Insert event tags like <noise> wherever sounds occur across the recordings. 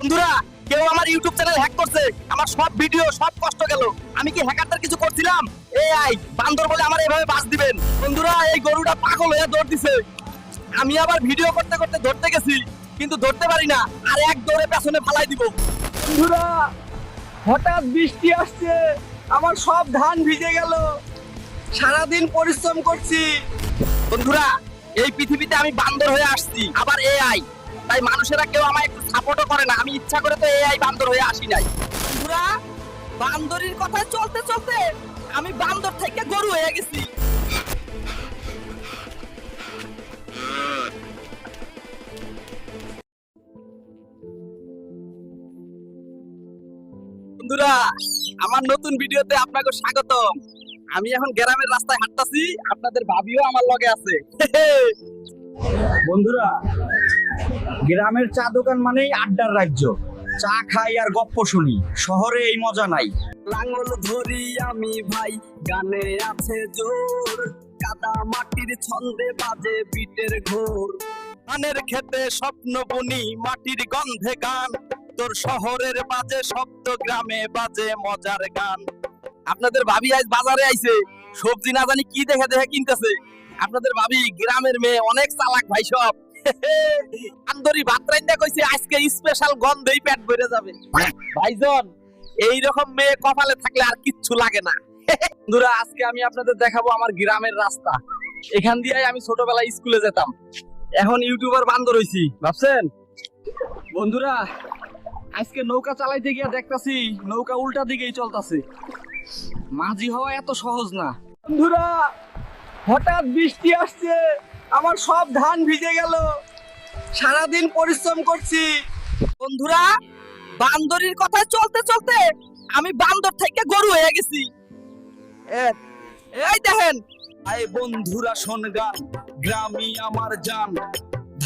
বন্ধুরা, কেউ আমার ইউটিউব চ্যানেল হ্যাক করছে। আমার সব ভিডিও সব কষ্ট গেল। আমি কি হ্যাকারদের কিছু করছিলাম? এআই বান্দর বলে আমার এভাবে বাস দিবেন। বন্ধুরা, এই গরুটা পাগল হয়ে দৌড় দিছে। আমি আবার ভিডিও করতে করতে ধরতে গেছি, কিন্তু ধরতে পারি না। আর এক দৌড়ে পেছনে ফালাই দিব। বন্ধুরা, হঠাৎ বৃষ্টি আসছে। আমার সব ধান ভিজে গেল। সারাদিন পরিশ্রম করছি। বন্ধুরা, এই পৃথিবীতে আমি বান্দর হয়ে আসছি। আবার এআই তাই মানুষেরা কেউ আমায় একটু সাপোর্টও করে না। আমি ইচ্ছা করে তো এআই বান্দর হয়ে আসি নাই। বন্ধুরা, বান্দরের কথা চলতে চলতে আমি বান্দর থেকে গরু হয়ে গেছি। বন্ধুরা, আমার নতুন ভিডিওতে আপনাকে স্বাগতম। আমি এখন গ্রামের রাস্তায় হাঁটতাছি, আপনাদের ভাবিও আমার লগে আছে। <laughs> বন্ধুরা গ্রামের চা দোকান মানেই আড্ডার রাজ্য। চা খাই আর গপ্প শুনি, শহরে এই মজা নাই। লাঙ্গল ধরি আমি ভাই, গানে আছে জোর। কাদা মাটির ছন্দে বাজে বিটের ঘোর। ধানের খেতে স্বপ্ন বুনি, মাটির গন্ধে গান। তোর শহরের বাজে শব্দ, গ্রামে বাজে মজার গান। আপনাদের ভাবি আজ বাজারে আইছে। সবজি না জানি কি দেখে দেখে কিনতেছে। আপনাদের ভাবি গ্রামের মেয়ে অনেক চালাক ভাই সব। আন্দরি কইছে, আজকে স্পেশাল গন্ধেই পেট ভরে যাবে। ভাইজন এই রকম মেয়ে কপালে থাকলে আর কিচ্ছু লাগে না। বন্ধুরা, আজকে আমি আপনাদের দেখাবো আমার গ্রামের রাস্তা। এখান দিয়ে আমি স্কুলে যেতাম। এখন ইউটিউবার বান্দর হইছি, ভাবছেন? বন্ধুরা, আজকে নৌকা চালাইতে গিয়া দেখতাছি, নৌকা উল্টা দিকেই চলতাছে। মাঝি হওয়া এত সহজ না। বন্ধুরা, হঠাৎ বৃষ্টি আসছে। আমার সব ধান ভিজে গেল। সারাদিন পরিশ্রম করছি। বন্ধুরা, বান্দরের কথা চলতে চলতে আমি বান্দর থেকে গরু হয়ে গেছি। এই দেখেন। আয় বন্ধুরা, শোন গ্রামই আমার জান।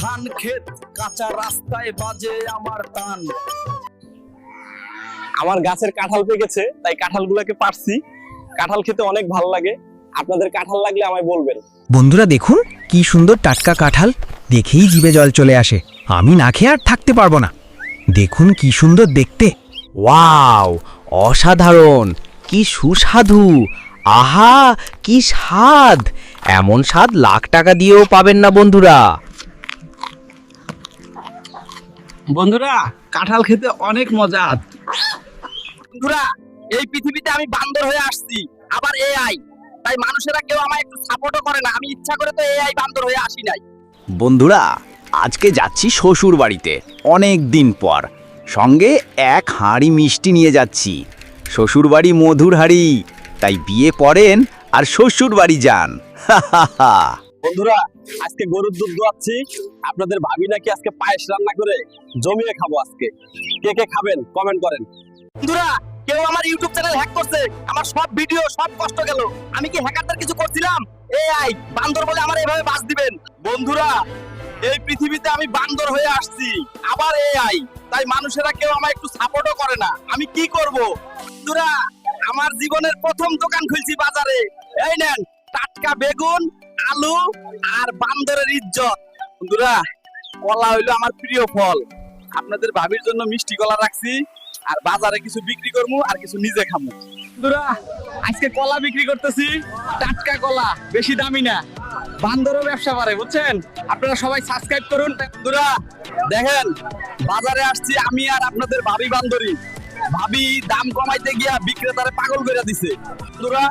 ধান ক্ষেত, কাঁচা রাস্তায় বাজে আমার টান। আমার গাছের কাঁঠাল পেকেছে, তাই কাঁঠালগুলোকে পারছি কাঁঠাল খেতে অনেক ভালো লাগে। আপনাদের কাঁঠাল লাগলে আমায় বলবেন। বন্ধুরা, দেখুন কি সুন্দর টাটকা কাঁঠাল দেখেই জিভে জল চলে আসে। আমি না খেয়ে আর থাকতে পারব না। দেখুন কি সুন্দর দেখতে। ওয়াও অসাধারণ। কি সুস্বাদু। আহা কি স্বাদ। এমন স্বাদ লাখ টাকা দিয়েও পাবেন না বন্ধুরা। বন্ধুরা কাঁঠাল খেতে অনেক মজা। বন্ধুরা এই পৃথিবীতে আমি বান্দর হয়ে আসছি আবার এ এআই। তাই মানুষেরা কেউ আমায় একটু সাপোর্টও করে না। আমি ইচ্ছা করে তো এআই বান্দর হয়ে আসি নাই। বন্ধুরা আজকে যাচ্ছি শ্বশুর বাড়িতে অনেক দিন পর। সঙ্গে এক হাঁড়ি মিষ্টি নিয়ে যাচ্ছি। শ্বশুর বাড়ি মধুর হাঁড়ি তাই বিয়ে পড়েন আর শ্বশুর বাড়ি যান। বন্ধুরা আজকে গরুর দুধ দোয়াচ্ছি। আপনাদের ভাবি নাকি আজকে পায়েস রান্না করে জমিয়ে খাব আজকে। কে কে খাবেন কমেন্ট করেন। বন্ধুরা, কেউ আমার ইউটিউব চ্যানেল হ্যাক করছে। আমার সব ভিডিও, সব কষ্ট গেল। আমি কি হ্যাকারদের কিছু করছিলাম? এআই, বান্দর বলে আমার এভাবে বাস দিবেন। বন্ধুরা, এই পৃথিবীতে আমি বান্দর হয়ে আসছি, আবার এআই। তাই মানুষেরা কেউ আমায় একটু সাপোর্টও করে না। আমি কি করব? বন্ধুরা, আমার জীবনের প্রথম দোকান খুলছি বাজারে। এই নেন, টাটকা বেগুন, আলু আর বান্দরের ইজ্জত। বন্ধুরা, কলা হইল আমার প্রিয় ফল। আপনাদের ভাবির জন্য মিষ্টি কলা রাখছি, আর বাজারে কিছু বিক্রি করব আর কিছু নিজে খামু বন্ধুরা, আজকে কলা বিক্রি করতেছি, টাটকা কলা, বেশি দামি না, বান্দরও ব্যবসা করে, বুঝছেন? আপনারা সবাই সাবস্ক্রাইব করুন। বন্ধুরা, দেখেন, বাজারে আসছি আমি আর আপনাদের ভাবি বান্দরি। ভাবি দাম কমাইতে গিয়া বিক্রেতারে পাগল করে দিছে। বন্ধুরা,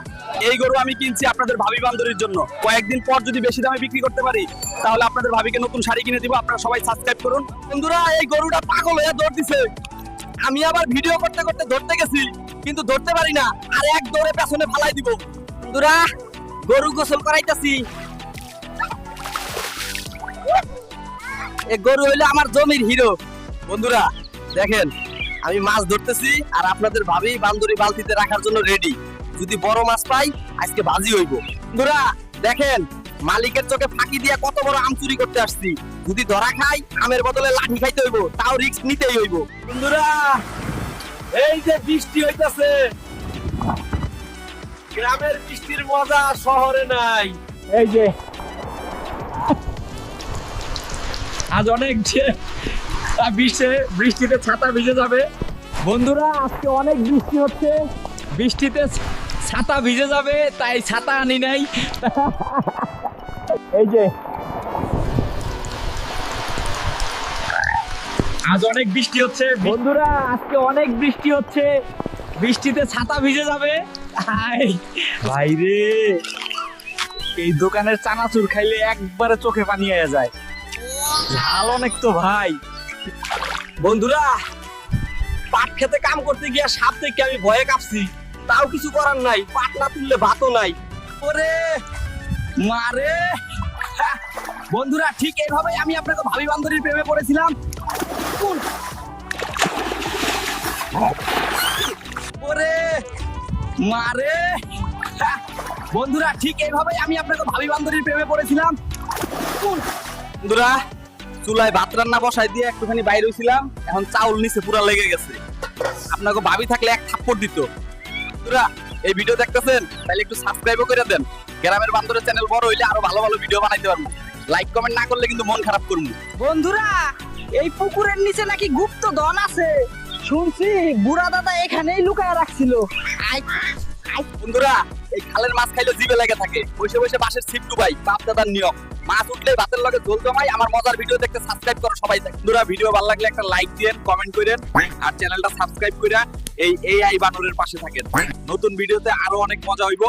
এই গরু আমি কিনছি আপনাদের ভাবি বান্ধবীর জন্য। কয়েকদিন পর যদি বেশি দামে বিক্রি করতে পারি, তাহলে আপনাদের ভাবিকে নতুন শাড়ি কিনে দিব। আপনারা সবাই সাবস্ক্রাইব করুন। বন্ধুরা, এই গরুটা পাগল হয়ে দৌড় দিছে। আমি আবার ভিডিও করতে করতে ধরতে গেছি, কিন্তু ধরতে পারি না। আর এক দৌড়ে পেছনে ফালাই দিব। বন্ধুরা, গরু গোসল করাইতাছি। এ গরু হইল আমার জমির হিরো বন্ধুরা, দেখেন আমি মাছ ধরতেছি আর আপনাদের ভাবি বান্দরি বালতিতে রাখার জন্য রেডি যদি বড় মাছ পাই, আজকে ভাজি হইব। বন্ধুরা দেখেন, মালিকের চোখে ফাঁকি দিয়া কত বড় আম চুরি করতে আসছি। যদি ধরা খাই, আমের বদলে লাঠি খাইতে হইব, তাও রিস্ক নিতেই হইব। বন্ধুরা, এই যে বৃষ্টি হইতাছে, গ্রামের বৃষ্টির মজা শহরে নাই। এই যে, আজ অনেক আর বৃষ্টিতে ছাতা ভিজে যাবে। বন্ধুরা, আজকে অনেক বৃষ্টি হচ্ছে। বৃষ্টিতে ছাতা ভিজে যাবে, তাই ছাতা আনি নাই। <laughs> এই যে। আজ অনেক বৃষ্টি হচ্ছে। বন্ধুরা, আজকে অনেক বৃষ্টি হচ্ছে। বৃষ্টিতে ছাতা ভিজে যাবে। হাই ভাইরে এই দোকানের চানাচুর খাইলে একবারে চোখে পানি আয়া যায়। ঝাল অনেক তো, ভাই। বন্ধুরা, পাট খেতে কাম করতে গিয়া সাপ থেকে আমি ভয়ে কাঁপছি। তাও কিছু করার নাই, পাট না তুললে ভাতও নাই। ওরে, মারে। বন্ধুরা, ঠিক এইভাবেই আমি আপনাকে ভাবি বান্ধবীর প্রেমে পড়েছিলাম। ওরে, মারে। বন্ধুরা, ঠিক এইভাবেই আমি আপনাকে ভাবি বান্ধবীর প্রেমে পড়েছিলাম। বন্ধুরা চুলায় ভাত রান্না বসাই দিয়ে একটুখানি বাইরে হইছিলাম এখন চাউল নিচে পুরা লেগে গেছে। আপনাকে ভাবি থাকলে এক থাপ্পড় দিত। বন্ধুরা এই ভিডিও দেখতেছেন? তাহলে একটু সাবস্ক্রাইবও করে দেন। গ্রামের বান্ধবের চ্যানেল বড় হইলে আরও ভালো ভালো ভিডিও বানাইতে পারব। লাইক কমেন্ট না করলে কিন্তু মন খারাপ করব। বন্ধুরা এই পুকুরের নিচে নাকি গুপ্ত ধন আছে। শুনছি বুড়া দাদা এখানেই লুকায় রাখছিল। আই বন্ধুরা এই খালের মাছ খাইলে জিভে লেগে থাকে। বসে বসে বাসের ছিপ ডুবাই। বাপ দাদার নিয়ম। মাছ উঠলে ভাতের লগে ঝোল জমাই, আমার মজার ভিডিও দেখতে সাবস্ক্রাইব করো সবাই বন্ধুরা ভিডিও ভালো লাগলে একটা লাইক দেন কমেন্ট করেন, আর চ্যানেলটা সাবস্ক্রাইব করে এই এআই আই বানরের পাশে থাকেন। নতুন ভিডিওতে আরও অনেক মজা হইব।